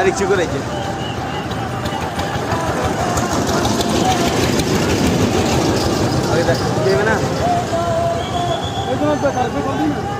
তারিখ de, রয়েছে আগে দেখ দেবে না? ভালো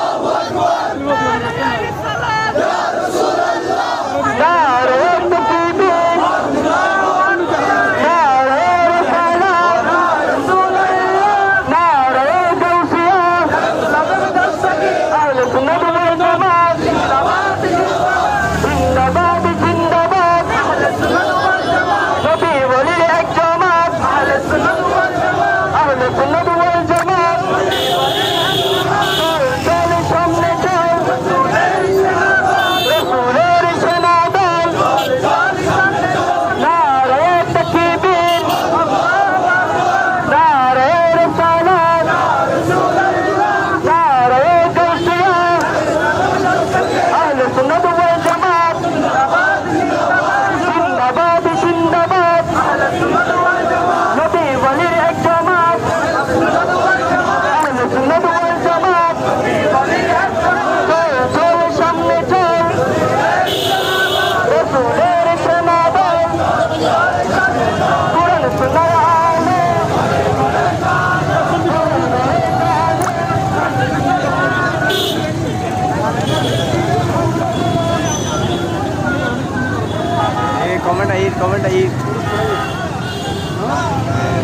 জিন্দাবাদ জিন্দাবাদ নবী বলির এক জামাত আহলে সুন্নাত ওয়াল জামাত চল চল সামনে চল রসুলের সেনাদল নারে তাকবীর নারে রিসালাত নারে গাউসিয়া আহলে সুন্নাত ওয়াল জামাত জিন্দাবাদ জিন্দাবাদ নবী ওয়ালির এক জামাত আহলে সুন্নাত ওয়াল জামাত চল চল সামনে চল রসুলের সেনাদল কোরআন সুন্নাহ আলে এই কমেন্ট আই কমেন্ট আই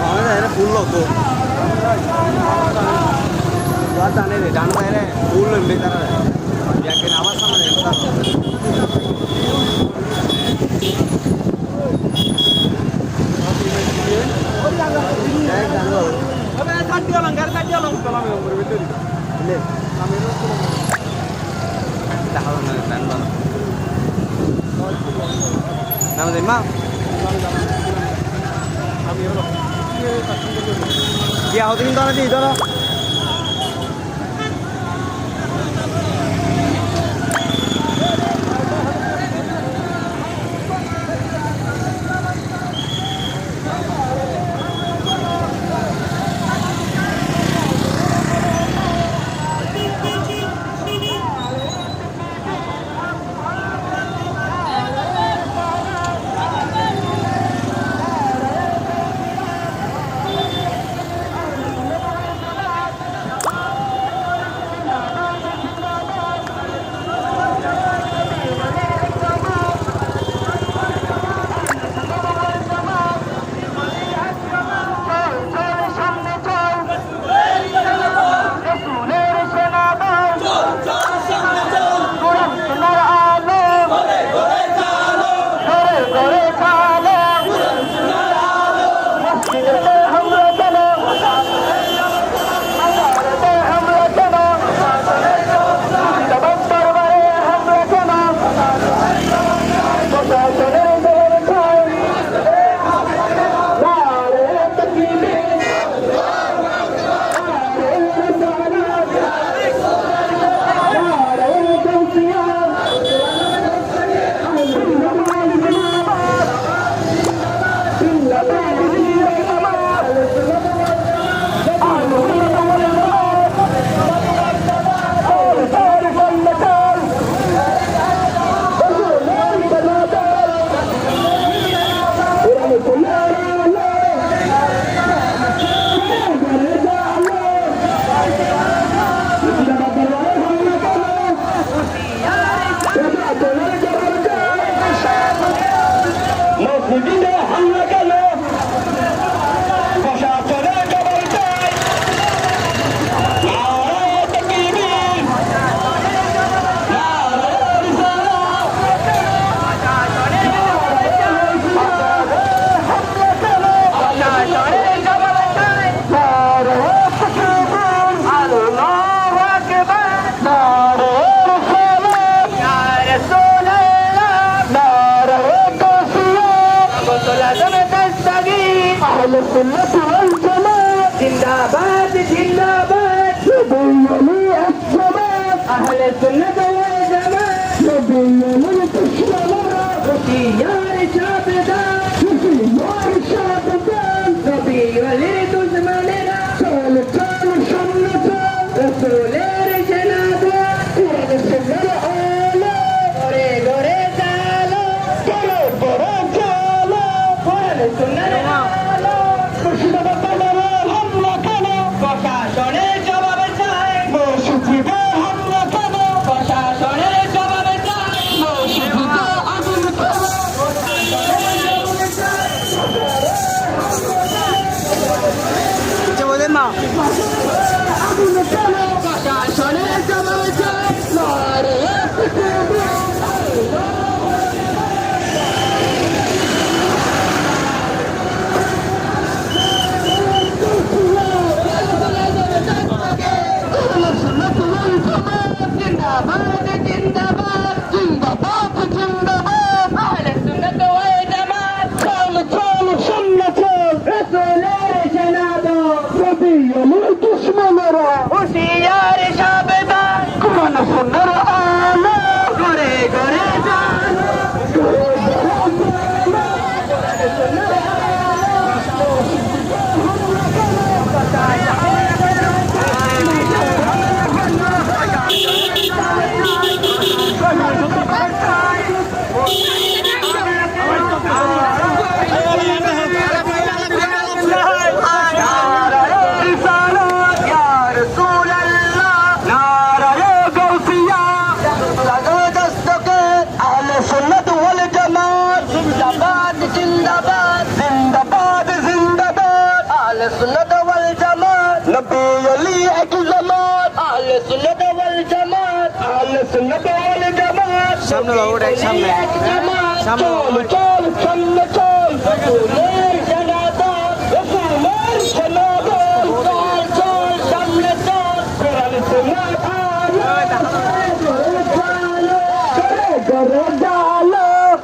কমেন্ট আই ফুল তো। বাদ আনে রে ডান বাইরে ফুল লম্বে তারা যাকে আমার সামনে আমাদের মা? দিয়া হতে কিন্তু অনেক ধরো।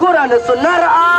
কোরআন সুন্নার আ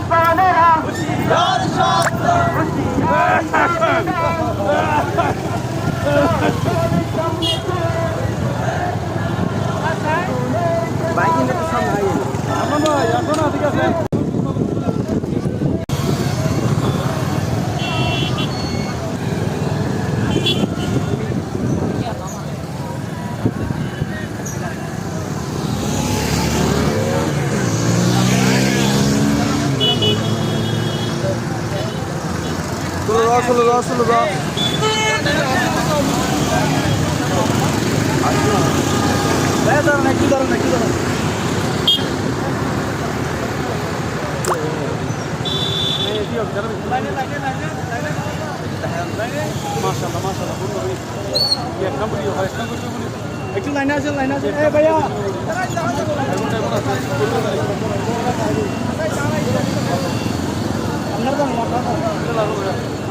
দুশ্মনেরা হুশিয়ার শব্দ হুশিয়ার বাইক নিয়ে তো সব ভাই আমার ভাই এখন ঠিক আছে Nasılsınız abi? Ben darın, ekli darın, ekli darın. মাশাল্লাহ মাশাল্লাহ একটু লাইনে আছে লাইনে আছে এ ভাইয়া আপনার দাম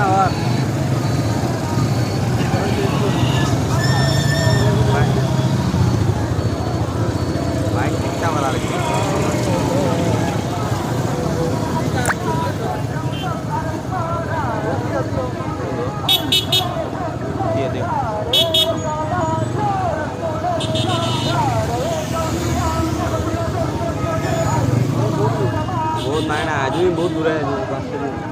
nào बहुत मायना आज भी बहुत बुरा है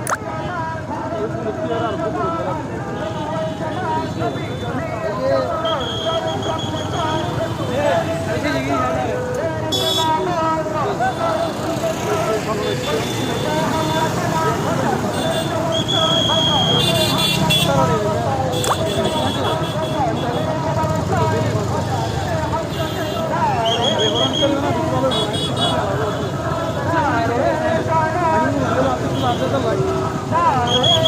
就这么大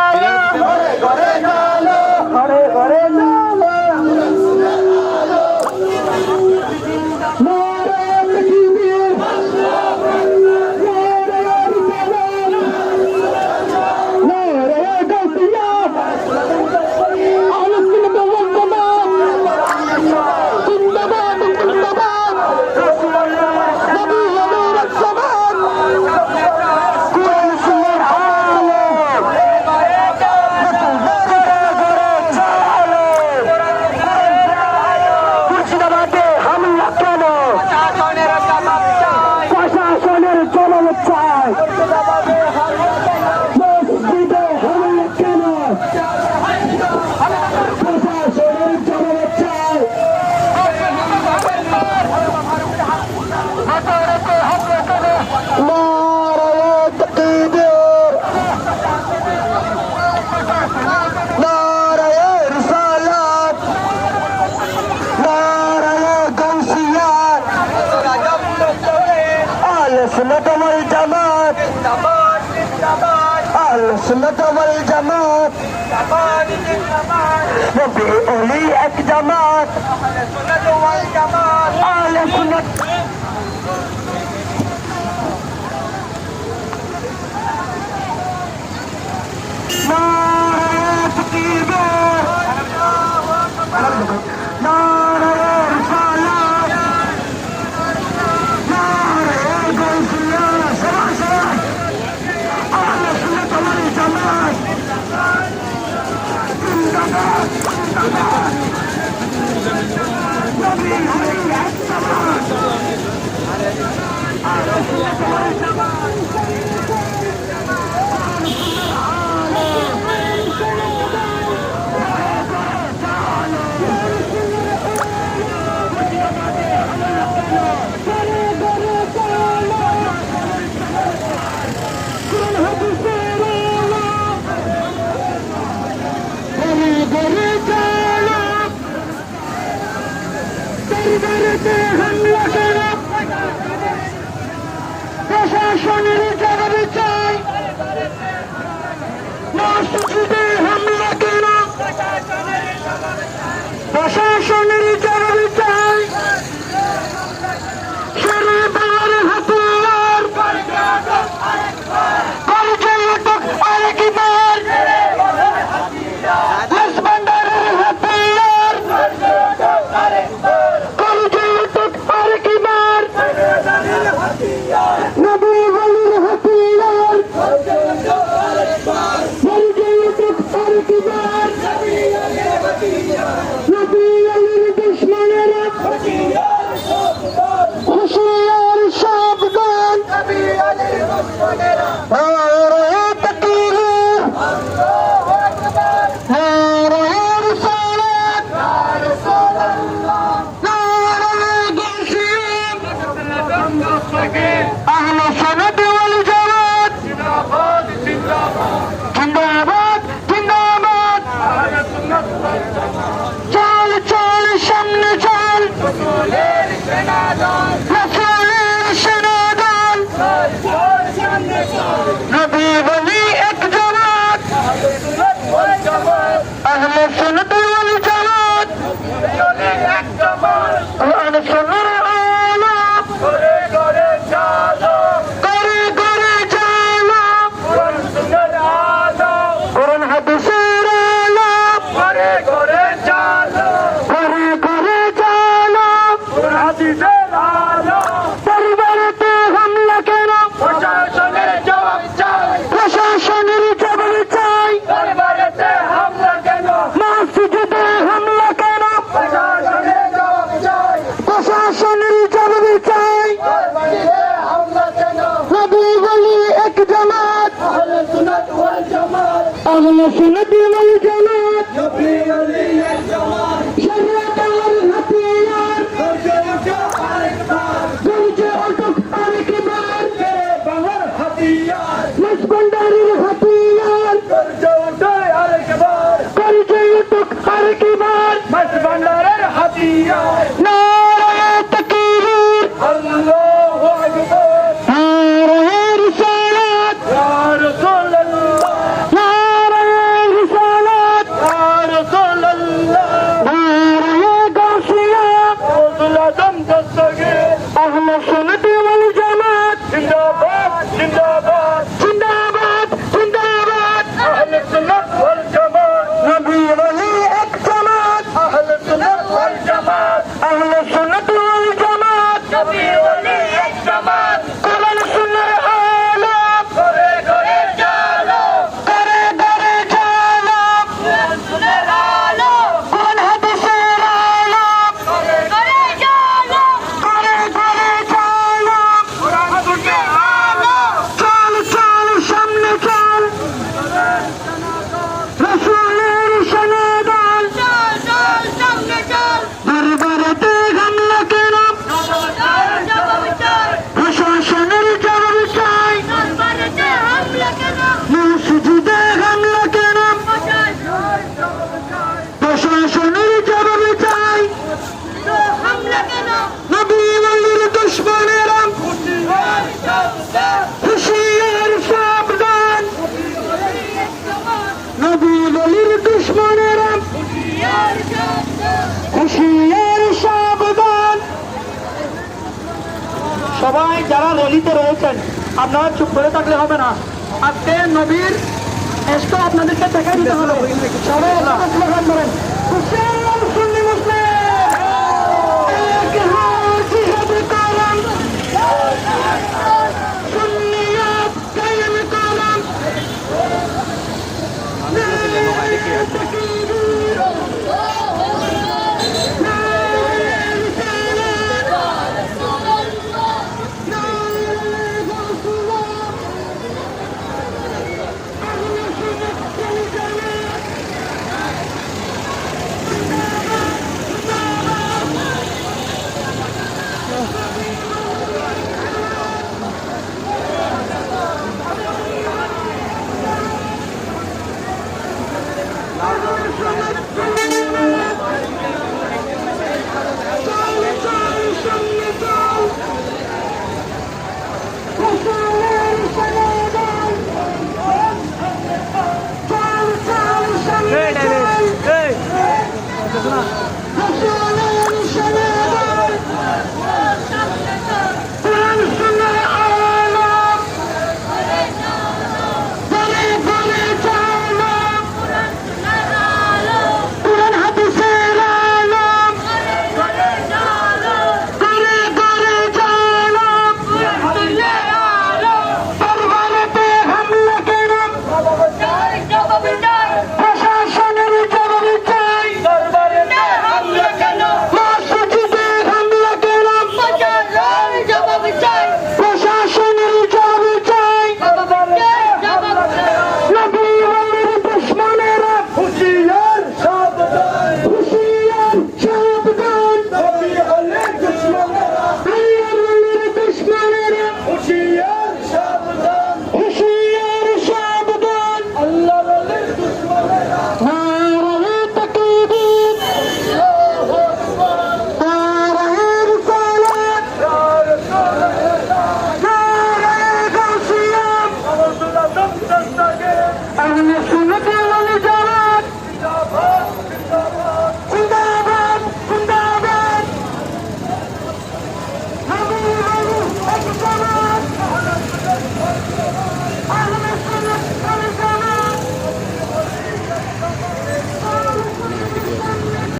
Palestine! সুন্নত ওয়াল জামাত নবী ওলি এক জামাত আহলে সুন্নত ওয়াল জামাত أغلى سنة والجمال يبني ولي الجمال شريعة الهديان برجع وجه على كبار برجع জীবিত রয়েছেন। আপনারা চুপ করে থাকলে হবে না। আজকে নবীর এসটা আপনাদেরকে দেখা দিতে হবে। সবাই খুশি?